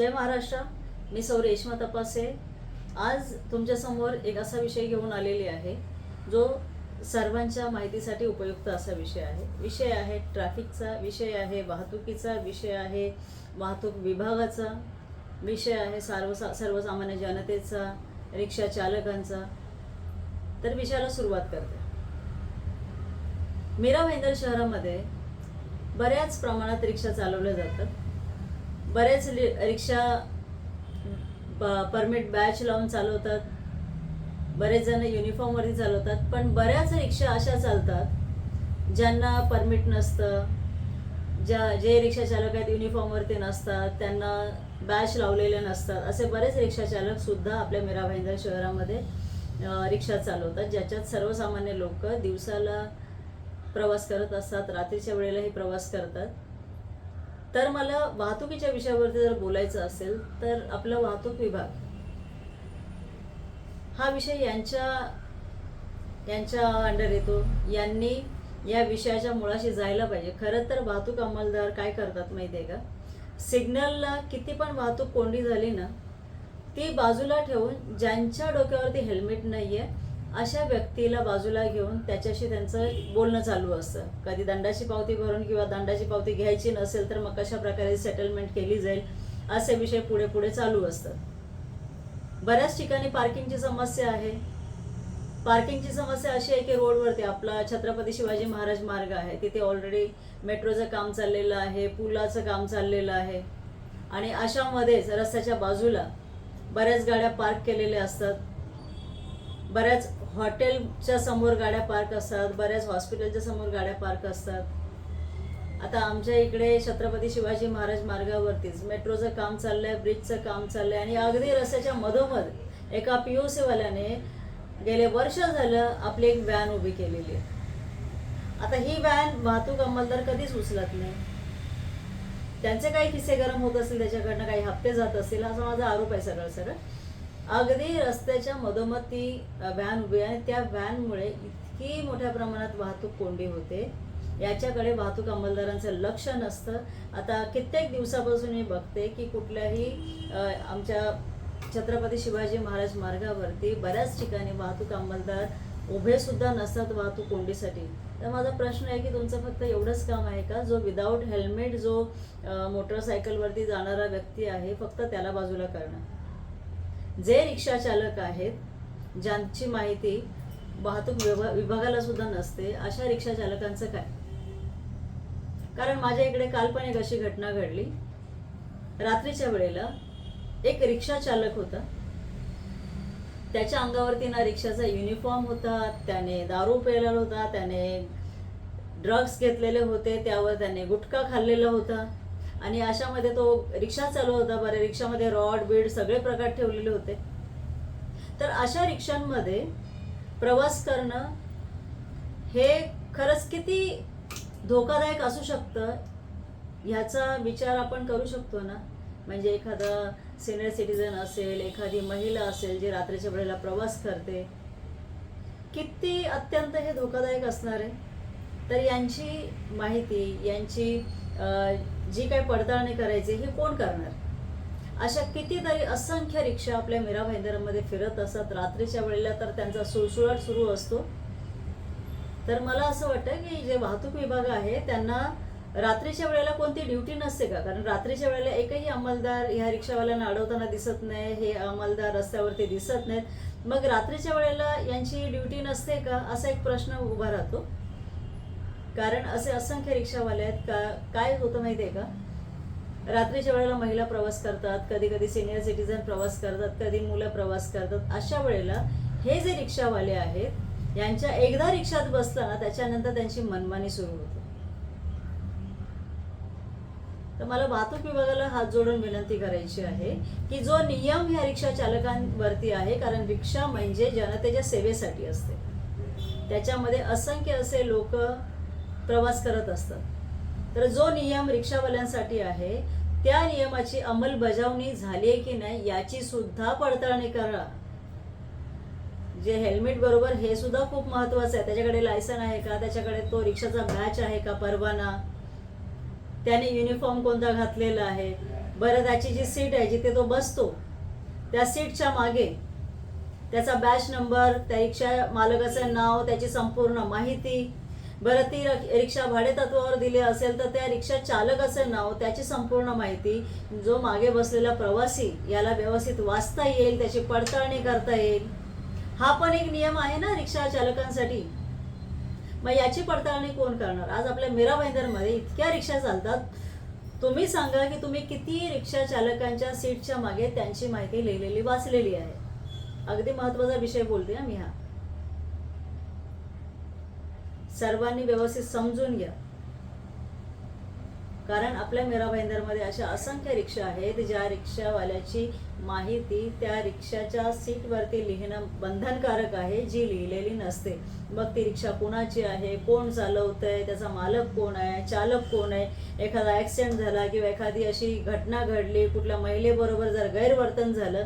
जय महाराष्ट्र. मी सौ रेश्मा तपासे. आज तुमच्यासमोर एक असा विषय घेऊन आलेली आहे जो सर्वांच्या माहितीसाठी उपयुक्त असा विषय आहे. विषय आहे ट्रॅफिकचा विषय आहे वाहतुकीचा विषय आहे वाहतूक विभागाचा विषय आहे सर्वसा सर्वसामान्य जनतेचा रिक्षा चालकांचा. तर विषयाला सुरुवात करते. मीरा भाईंदर शहरामध्ये बऱ्याच प्रमाणात रिक्षा चालवल्या जातात. बरेच रिक्षा परमिट बॅच लावून चालवतात. बरेच जण युनिफॉर्मवरती चालवतात. पण बऱ्याच रिक्षा अशा चालतात ज्यांना परमिट नसतं. ज्या जे रिक्षा चालक आहेत युनिफॉर्मवरती नसतात त्यांना बॅच लावलेले नसतात. असे बरेच रिक्षा चालक सुद्धा आपल्या मीरा भाईंदर शहरामध्ये रिक्षा चालवतात ज्याच्यात सर्वसामान्य लोक दिवसाला प्रवास करत असतात रात्रीच्या वेळेलाही प्रवास करतात. तर मला वाहतुकीच्या विषयावरती जर बोलायचं असेल तर आपला वाहतूक विभाग हा विषय यांच्या यांच्या अंडर येतो. यांनी या विषयाच्या मुळाशी जायला पाहिजे. खरं तर वाहतूक अंमलदार काय करतात माहिती आहे का? सिग्नलला किती पण वाहतूक कोंडी झाली ना ती बाजूला ठेवून ज्यांच्या डोक्यावरती हेल्मेट नाही आहे अशा व्यक्तीला बाजूला घेऊन त्याच्याशी त्यांचं बोलणं चालू असतं. कधी दंडाची पावती भरून किंवा दंडाची पावती घ्यायची नसेल तर मग कशा प्रकारे सेटलमेंट केली जाईल असे विषय पुढे पुढे चालू असतात. बऱ्याच ठिकाणी पार्किंगची समस्या आहे. पार्किंगची समस्या अशी आहे की रोडवरती आपला छत्रपती शिवाजी महाराज मार्ग आहे. तिथे ऑलरेडी मेट्रोचं काम चाललेलं आहे पुलाचं काम चाललेलं आहे. आणि अशामध्येच रस्त्याच्या बाजूला बऱ्याच गाड्या पार्क केलेल्या असतात. बऱ्याच हॉटेलच्या समोर गाड्या पार्क असतात बऱ्याच हॉस्पिटलच्या समोर गाड्या पार्क असतात. आता आमच्या इकडे छत्रपती शिवाजी महाराज मार्गावरतीच मेट्रोचं काम चाललंय ब्रिजचं काम चाललंय आणि अगदी रस्त्याच्या मधोमध एका पी ओ सीवाल्याने गेले वर्ष झालं आपली एक व्हॅन उभी केलेली आहे. आता ही व्हॅन वाहतूक अंमलदार कधीच उचलत नाही. त्यांचे काही किस्से गरम होत असतील त्याच्याकडनं काही हप्ते जात असतील असा माझा आरोप आहे सरळ सरळ. अगदी रस्त्याच्या मधोमध ती व्हॅन उभी आहे त्या व्हॅनमुळे इतकी मोठ्या प्रमाणात वाहतूक कोंडी होते. याच्याकडे वाहतूक अंमलदारांचं लक्ष नसतं. आता कित्येक दिवसापासून मी बघते की कुठल्याही आमच्या छत्रपती शिवाजी महाराज मार्गावरती बऱ्याच ठिकाणी वाहतूक अंमलदार उभे सुद्धा नसतात वाहतूक कोंडीसाठी. तर माझा प्रश्न आहे की तुमचं फक्त एवढंच काम आहे का? जो विदाऊट हेल्मेट जो मोटरसायकलवरती जाणारा व्यक्ती आहे फक्त त्याला बाजूला करणं? जे रिक्षा चालक आहेत ज्यांची माहिती वाहतूक विभा विभागाला सुद्धा नसते अशा रिक्षा चालकांचं काय? कारण माझ्या इकडे काल पण एक अशी घटना घडली. रात्रीच्या वेळेला एक रिक्षा चालक होता. त्याच्या अंगावरती ना रिक्षाचा युनिफॉर्म होता त्याने दारू पेलेला होता त्याने ड्रग्स घेतलेले होते त्यावर त्याने गुटखा खाल्लेला होता. आणि अशामध्ये तो रिक्षा चालू होता बरं रिक्षामध्ये रॉड बीड सगळे प्रकार ठेवलेले होते. तर अशा रिक्षांमध्ये प्रवास करणं हे खरंच किती धोकादायक असू शकतं ह्याचा विचार आपण करू शकतो ना? म्हणजे एखादा सिनियर सिटीजन असेल एखादी महिला असेल जी रात्रीच्या वेळेला प्रवास करते किती अत्यंत हे धोकादायक असणार आहे. तर यांची माहिती यांची जी काही पडताळणी करायची हे कोण करणार? अशा कितीतरी असंख्य रिक्षा आपल्या मीरा भाईंदरामध्ये फिरत असतात. रात्रीच्या वेळेला तर त्यांचा सुळसुळाट सुरू असतो. तर मला असं वाटतं की जे वाहतूक विभाग आहे त्यांना रात्रीच्या वेळेला कोणती ड्युटी नसते का? कारण रात्रीच्या वेळेला एकही अंमलदार ह्या रिक्षावाल्यांना अडवताना दिसत नाही हे अंमलदार रस्त्यावरती दिसत नाहीत. मग रात्रीच्या वेळेला यांची ड्युटी नसते का? असा एक प्रश्न उभा राहतो. कारण असे असंख्य रिक्षावाले आहेत का काय होतं माहिती आहे का? रात्रीच्या वेळेला महिला प्रवास करतात कधी कधी सिनियर सिटीजन प्रवास करतात कधी मुलं प्रवास करतात. अशा वेळेला हे जे रिक्षावाले आहेत यांच्या एकदा रिक्षात बसताना त्याच्यानंतर त्यांची मनमानी सुरू होते. तर मला वाहतूक विभागाला हात जोडून विनंती करायची आहे की जो नियम ह्या रिक्षा चालकांवरती आहे कारण रिक्षा म्हणजे जनतेच्या सेवेसाठी असते. त्याच्यामध्ये असंख्य असे लोक प्रवास करत असतात. तर जो नियम रिक्षावाल्यांसाठी आहे त्या नियमाची अंमलबजावणी झाली आहे की नाही याची सुद्धा पडताळणी करा. जे हेल्मेट बरोबर हे सुद्धा खूप महत्वाचं आहे. त्याच्याकडे लायसन आहे का? त्याच्याकडे तो रिक्षाचा बॅच आहे का? परवाना. त्याने युनिफॉर्म कोणता घातलेला आहे? बरं त्याची जी सीट आहे जिथे तो बसतो त्या सीटच्या मागे त्याचा बॅच नंबर त्या रिक्षा मालकाचं नाव त्याची संपूर्ण माहिती बरं ती रिक्षा भाडेतत्वावर दिली असेल तर त्या रिक्षा चालकाचं नाव हो, त्याची संपूर्ण माहिती जो मागे बसलेला प्रवासी याला व्यवस्थित वाचता येईल त्याची पडताळणी करता येईल. हा पण एक नियम आहे ना रिक्षा चालकांसाठी? मग याची पडताळणी कोण करणार? आज आपल्या मीरा भाईंदरमध्ये इतक्या रिक्षा चालतात. तुम्ही सांगा की तुम्ही किती रिक्षा चालकांच्या सीटच्या मागे त्यांची माहिती लिहिलेली वाचलेली आहे? अगदी महत्त्वाचा विषय बोलते ना मी हा. सर्वांनी व्यवस्थित समजून घ्या. कारण आपल्या मीरा भाईंदरमध्ये अशा असंख्य रिक्षा आहेत ज्या रिक्षावाल्याची माहिती त्या रिक्षाच्या सीटवरती लिहिणं बंधनकारक आहे जी लिहिलेली नसते. मग ती रिक्षा कोणाची आहे कोण चालवतंय त्याचा मालक कोण आहे चालक कोण आहे एखादा ॲक्सिडेंट झाला किंवा एखादी अशी घटना घडली कुठल्या महिलेबरोबर जर गैरवर्तन झालं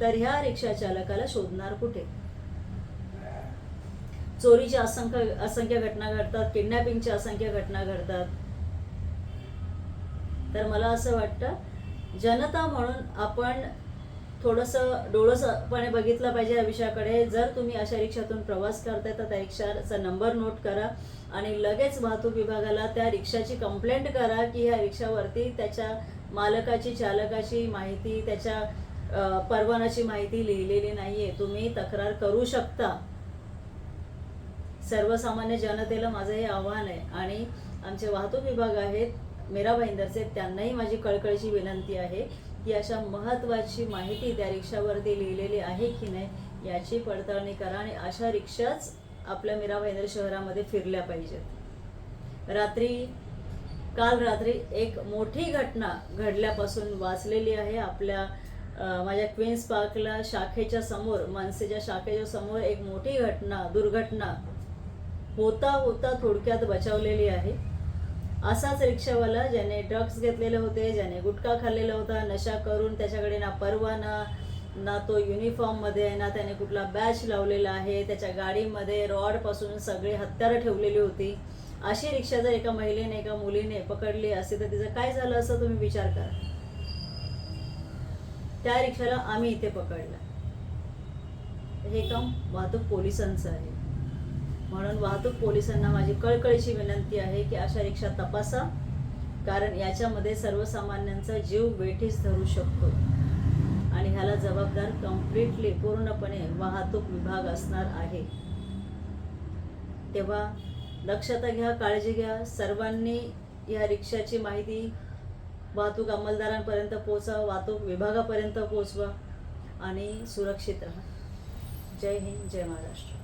तर ह्या रिक्षा चालकाला शोधणार कुठे? चोरीच्या असंख्य असंख्य घटना घडतात किडनॅपिंगच्या असंख्य घटना घडतात. तर मला असं वाटतं जनता म्हणून आपण थोडंसं डोळसपणे बघितलं पाहिजे या विषयाकडे. जर तुम्ही अशा रिक्षातून प्रवास करताय तर त्या रिक्षाचा नंबर नोट करा आणि लगेच वाहतूक विभागाला त्या रिक्षाची कंप्लेंट करा की ह्या रिक्षावरती त्याच्या मालकाची चालकाची माहिती त्याच्या परवानाची माहिती लिहिलेली नाही आहे तुम्ही तक्रार करू शकता. सर्वसामान्य जनतेला माझं हे आव्हान आहे. आणि आमचे वाहतूक विभाग आहेत मेरा भाईंदरचे त्यांनाही माझी कळकळीची विनंती आहे की अशा महत्त्वाची माहिती त्या रिक्षावरती लिहिलेली आहे की नाही याची पडताळणी करा आणि अशा रिक्षाच आपल्या मीरा भाईंदर शहरामध्ये फिरल्या पाहिजेत. रात्री काल रात्री एक मोठी घटना घडल्यापासून वाचलेली आहे. आपल्या माझ्या क्वीन्स पार्कला शाखेच्या समोर मनसेच्या शाखेच्या समोर एक मोठी घटना दुर्घटना होता होता थोडक्यात बचावलेली आहे. असाच रिक्षावाला ज्याने ड्रग्स घेतलेले होते ज्याने गुटखा खाल्लेला होता नशा करून त्याच्याकडे ना परवाना ना तो युनिफॉर्ममध्ये आहे ना त्याने कुठला बॅच लावलेला आहे त्याच्या गाडीमध्ये रॉडपासून सगळे हत्यारं ठेवलेली होती. अशी रिक्षा जर एका महिलेने एका मुलीने पकडली असते तर तिचं काय झालं असं तुम्ही विचार करा. त्या रिक्षाला आम्ही इथे पकडलं. हे काम वाहतूक पोलिसांचं आहे. म्हणून वाहतूक पोलिसांना माझी कळकळीची विनंती आहे की अशा रिक्षा तपासा कारण याच्यामध्ये सर्वसामान्यांचा जीव वेठीस धरू शकतो. आणि ह्याला जबाबदार कम्प्लिटली पूर्णपणे वाहतूक विभाग असणार आहे. तेव्हा दक्षता घ्या काळजी घ्या. सर्वांनी या रिक्षाची माहिती वाहतूक अंमलदारांपर्यंत पोचा वाहतूक विभागापर्यंत पोचवा आणि सुरक्षित राहा. जय हिंद जय महाराष्ट्र.